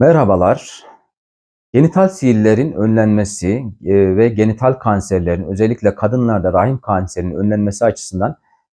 Merhabalar. Genital sihirlerin önlenmesi e, ve genital kanserlerin özellikle kadınlarda rahim kanserinin önlenmesi açısından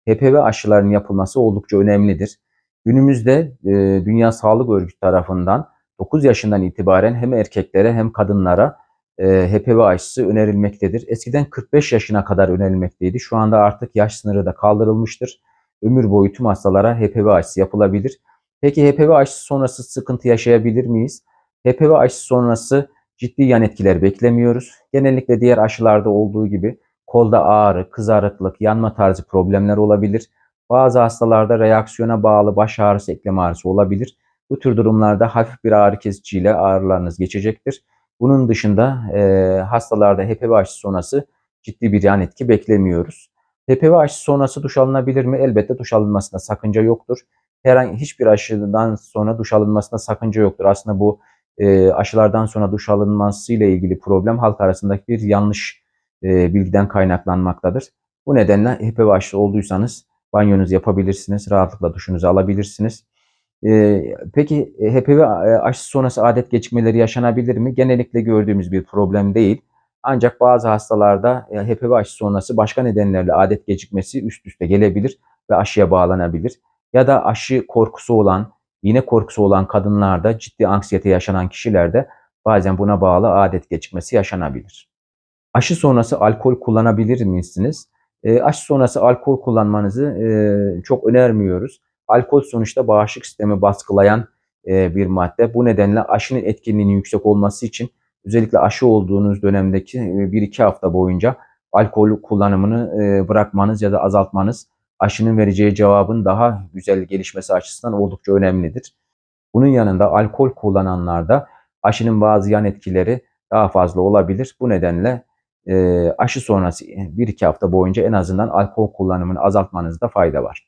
HPV aşılarının yapılması oldukça önemlidir. Günümüzde e, Dünya Sağlık Örgütü tarafından 9 yaşından itibaren hem erkeklere hem kadınlara e, HPV aşısı önerilmektedir. Eskiden 45 yaşına kadar önerilmekteydi. Şu anda artık yaş sınırı da kaldırılmıştır. Ömür boyu tüm hastalara HPV aşısı yapılabilir. Peki HPV aşısı sonrası sıkıntı yaşayabilir miyiz? HPV aşısı sonrası ciddi yan etkiler beklemiyoruz. Genellikle diğer aşılarda olduğu gibi kolda ağrı, kızarıklık, yanma tarzı problemler olabilir. Bazı hastalarda reaksiyona bağlı baş ağrısı, eklem ağrısı olabilir. Bu tür durumlarda hafif bir ağrı kesiciyle ağrılarınız geçecektir. Bunun dışında e, hastalarda HPV aşısı sonrası ciddi bir yan etki beklemiyoruz. HPV aşısı sonrası duş alınabilir mi? Elbette duş alınmasında sakınca yoktur herhangi hiçbir aşıdan sonra duş alınmasına sakınca yoktur. Aslında bu e, aşılardan sonra duş alınması ile ilgili problem halk arasındaki bir yanlış e, bilgiden kaynaklanmaktadır. Bu nedenle HPV aşısı olduysanız banyonuzu yapabilirsiniz, rahatlıkla duşunuzu alabilirsiniz. E, peki HPV aşısı sonrası adet gecikmeleri yaşanabilir mi? Genellikle gördüğümüz bir problem değil. Ancak bazı hastalarda HPV aşısı sonrası başka nedenlerle adet gecikmesi üst üste gelebilir ve aşıya bağlanabilir ya da aşı korkusu olan, iğne korkusu olan kadınlarda ciddi anksiyete yaşanan kişilerde bazen buna bağlı adet geçmesi yaşanabilir. Aşı sonrası alkol kullanabilir misiniz? E, aşı sonrası alkol kullanmanızı e, çok önermiyoruz. Alkol sonuçta bağışıklık sistemi baskılayan e, bir madde. Bu nedenle aşının etkinliğinin yüksek olması için özellikle aşı olduğunuz dönemdeki 1-2 hafta boyunca alkol kullanımını e, bırakmanız ya da azaltmanız aşının vereceği cevabın daha güzel gelişmesi açısından oldukça önemlidir. Bunun yanında alkol kullananlarda aşının bazı yan etkileri daha fazla olabilir. Bu nedenle aşı sonrası 1-2 hafta boyunca en azından alkol kullanımını azaltmanızda fayda var.